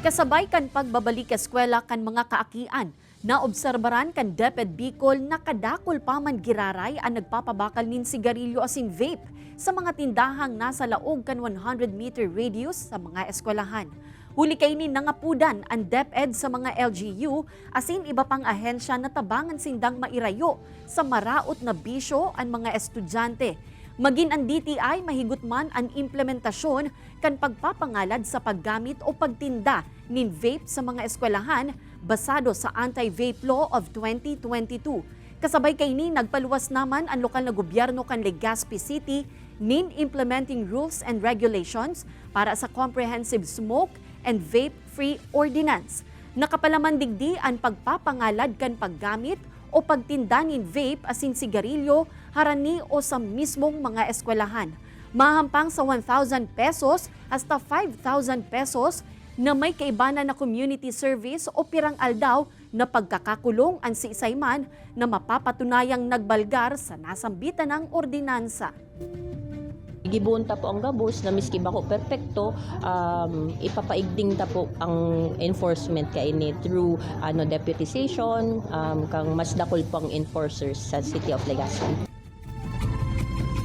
Kasabay kan pagbabalik eskwela kan mga kaakian, naobserbaran kan DepEd Bicol na kadakol pa man giraray ang nagpapabakal nin sigarilyo asin vape sa mga tindahang nasa laog kan 100 meter radius sa mga eskwelahan. Huli kay ni nangapudan ang DepEd sa mga LGU asin iba pang ahensya na tabangan sindang mairayo sa maraot na bisyo ang mga estudyante. Maging ang DTI mahigot man ang implementasyon kan pagpapangalad sa paggamit o pagtinda nin vape sa mga eskwelahan basado sa Anti-Vape Law of 2022. Kasabay kay ni nagpaluwas naman ang lokal na gobyerno kan Legazpi City nin implementing rules and regulations para sa Comprehensive Smoke and Vape-Free Ordinance. Nakapalaman digdi ang pagpapangalad kan paggamit o pagtinda nin vape asin sigarilyo harani o sa mismong mga eskwelahan. Mahampang sa 1,000 pesos hasta 5,000 pesos na may kaibana na community service o pirang aldaw na pagkakakulong ang si Isayman na mapapatunayang nagbalgar sa nasambitan ng ordinansa. Gibunta po ang gabos na miski ba ko perpekto um, ipapaigding ta po ang enforcement kay ni through ano deputization um, kang mas dakol po enforcers sa City of Legazpi.